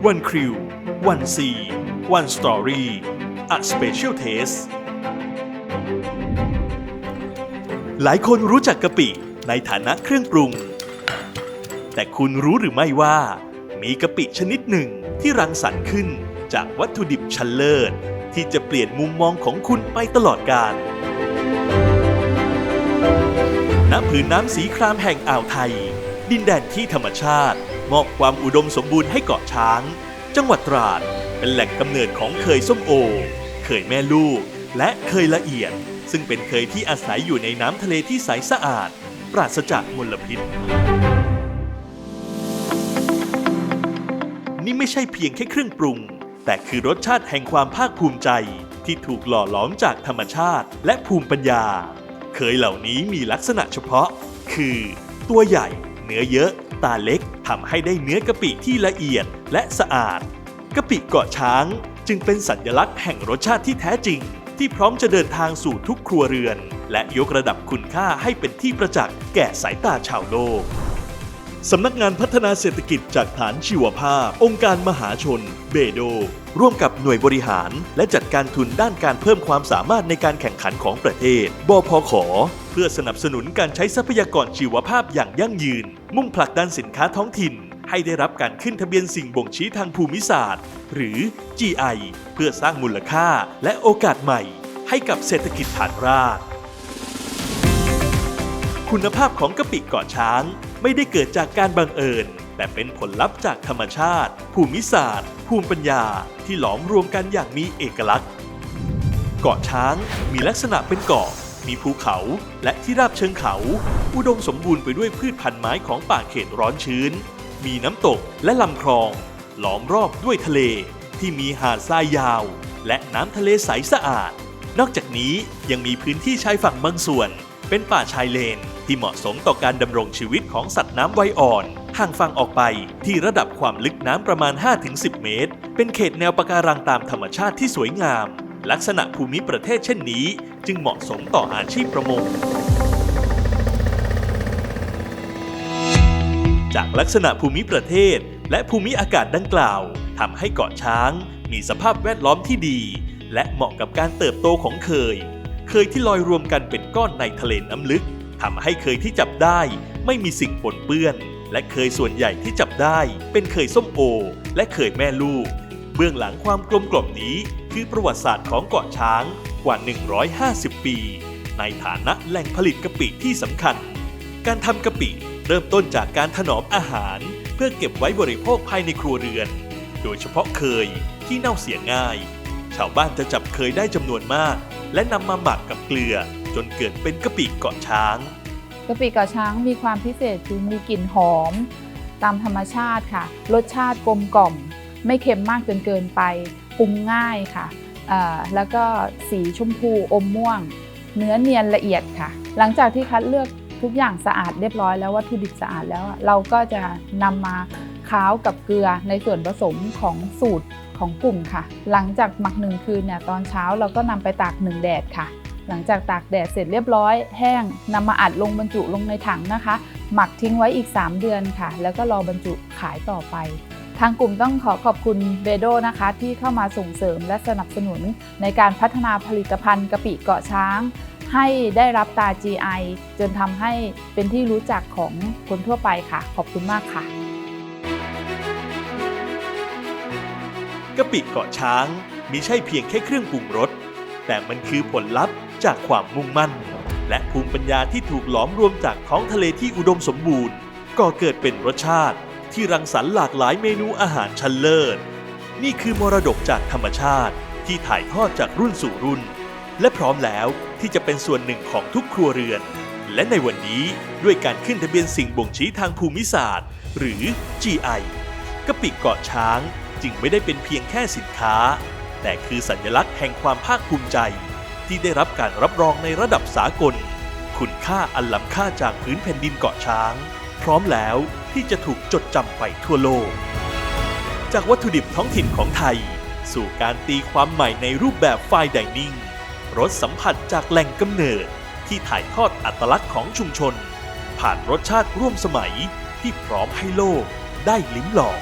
One Crew One Sea One Story A Special Taste หลายคนรู้จักกะปิในฐานะเครื่องปรุง แต่คุณรู้หรือไม่ว่า มีกะปิชนิดหนึ่งที่รังสรรค์ขึ้นจากวัตถุดิบชั้นเลิศ ที่จะเปลี่ยนมุมมองของคุณไปตลอดกาลณผืนน้ำสีครามแห่งอ่าวไทย ดินแดนที่ธรรมชาติ มอบความอุดมสมบูรณ์ให้เกาะช้าง จังหวัดตราดเป็นแหล่งกำเนิดของเคยส้มโอ เคยแม่ลูก และเคยละเอียด ซึ่งเป็นเคยที่อาศัยอยู่ในน้ำทะเลที่ใสสะอาด ปราศจากมลพิษ นี่ไม่ใช่เพียงแค่เครื่องปรุง แต่คือรสชาติแห่งความภาคภูมิใจ ที่ถูกหล่อหลอมจากธรรมชาติและภูมิปัญญา เคยเหล่านี้มีลักษณะเฉพาะ คือ ตัวใหญ่ เนื้อเยอะ ตาเล็ก ทำให้ได้เนื้อกะปิที่ละเอียดและสะอาดกะปิเกาะช้าง จึงเป็นสัญลักษณ์แห่งรสชาติที่แท้จริง ที่พร้อมจะเดินทางสู่ทุกครัวเรือน และยกระดับคุณค่าให้เป็นที่ประจักษ์แก่สายตาชาวโลกสำนักงานพัฒนาเศรษฐกิจจากฐานชีวภาพ องค์การมหาชน เบโด ร่วมกับหน่วยบริหาร และจัดการทุนด้านการเพิ่มความสามารถในการแข่งขันของประเทศ บพขเพื่อสนับสนุนการใช้ทรัพยากรชีวภาพอย่างยั่งยืน มุ่งผลักดันสินค้าท้องถิ่น ให้ได้รับการขึ้นทะเบียนสิ่งบ่งชี้ทางภูมิศาสตร์ หรือ GI เพื่อสร้างมูลค่าและโอกาสใหม่ ให้กับเศรษฐกิจฐานรากคุณภาพของกะปิเกาะช้าง ไม่ได้เกิดจากการบังเอิญ แต่เป็นผลลัพธ์จากธรรมชาติ ภูมิศาสตร์ ภูมิปัญญา ที่หลอมรวมกันอย่างมีเอกลักษณ์ เกาะช้างมีลักษณะเป็นเกาะ มีภูเขาและที่ราบเชิงเขา อุดมสมบูรณ์ไปด้วยพืชพันธุ์ไม้ของป่าเขตร้อนชื้น มีน้ำตกและลำคลอง ล้อมรอบด้วยทะเล ที่มีหาดทรายยาว และน้ำทะเลใสสะอาด นอกจากนี้ยังมีพื้นที่ชายฝั่งบางส่วน เป็นป่าชายเลนที่เหมาะสมต่อการดำรงชีวิตของสัตว์น้ำวัยอ่อนห่างฝั่งออกไปที่ระดับความลึกน้ำประมาณ 5-10 เมตร เป็นเขตแนวปะการังตามธรรมชาติที่สวยงาม ลักษณะภูมิประเทศเช่นนี้ จึงเหมาะสมต่ออาชีพประมง จากลักษณะภูมิประเทศ และภูมิอากาศดังกล่าวทำให้เกาะช้าง มีสภาพแวดล้อมที่ดี และเหมาะกับการเติบโตของเคย เคยที่ลอยรวมกันเป็นก้อนในทะเลน้ำลึกทำให้เคยที่จับได้ ไม่มีสิ่งปนเปื้อน และเคยส่วนใหญ่ที่จับได้ เป็นเคยส้มโอ และเคยแม่ลูก เบื้องหลังความกลมกล่อมนี้คือประวัติศาสตร์ของเกาะช้างกว่า 150 ปี ในฐานะแหล่งผลิตกะปิที่สำคัญ การทำกะปิเริ่มต้นจากการถนอมอาหาร เพื่อเก็บไว้บริโภคภายในครัวเรือน โดยเฉพาะเคยที่เน่าเสียง่าย ชาวบ้านจะจับเคยได้จำนวนมาก และนำมาหมักกับเกลือ จนเกิดเป็นกะปิเกาะช้างกะปิเกาะช้างมีความพิเศษคือมีกลิ่นหอม ตามธรรมชาติค่ะ รสชาติกลมกล่อม ไม่เค็มมากจนเกินไปปรุงง่ายค่ะ แล้วก็สีชมพูอมม่วง เนื้อเนียนละเอียดค่ะ หลังจากที่คัดเลือกทุกอย่างสะอาดเรียบร้อยแล้ววัตถุดิบสะอาดแล้วอะเราก็จะนำมาค้าวกับเกลือในส่วนผสมของสูตรของกลุ่มค่ะ หลังจากหมักหนึ่งคืนเนี่ยตอนเช้าเราก็นำไปตากหนึ่งแดดค่ะ หลังจากตากแดดเสร็จเรียบร้อย แห้งนำมาอัดลงบรรจุลงในถังนะคะ หมักทิ้งไว้อีก 3 เดือนค่ะ แล้วก็รอบรรจุขายต่อไป ทางกลุ่มต้องขอขอบคุณเบโดนะคะที่เข้ามาส่งเสริมและสนับสนุนในการพัฒนาผลิตภัณฑ์กะปิเกาะช้าง ให้ได้รับตา GI จนทำให้เป็นที่รู้จักของคนทั่วไปค่ะ ขอบคุณมากค่ะกะปิเกาะช้างมิใช่เพียงแค่เครื่องปรุงรสแต่มันคือผลลัพธ์จากความมุ่งมั่น และภูมิปัญญาที่ถูกหลอมรวมจากท้องทะเลที่อุดมสมบูรณ์ก่อเกิดเป็นรสชาติ ที่รังสรรค์หลากหลายเมนูอาหารชั้นเลิศ นี่คือมรดกจากธรรมชาติที่ถ่ายทอดจากรุ่นสู่รุ่น และพร้อมแล้วที่จะเป็นส่วนหนึ่งของทุกครัวเรือน และในวันนี้ด้วยการขึ้นทะเบียนสิ่งบ่งชี้ทางภูมิศาสตร์ หรือ GI กะปิเกาะช้างจึงไม่ได้เป็นเพียงแค่สินค้า แต่คือสัญลักษณ์แห่งความภาคภูมิใจ ที่ได้รับการรับรองในระดับสากล คุณค่าอันล้ำค่าจากพื้นแผ่นดินเกาะช้าง ร้อมแล้วที่จะถูกจดจำไปทั่วโลก จากวัตถุดิบท้องถิ่นของไทย สู่การตีความใหม่ในรูปแบบไฟน์ไดนิ่งรสสัมผัสจากแหล่งกำเนิดที่ถ่ายทอดอัตลักษณ์ของชุมชน ผ่านรสชาติร่วมสมัยที่พร้อมให้โลกได้ลิ้มลอง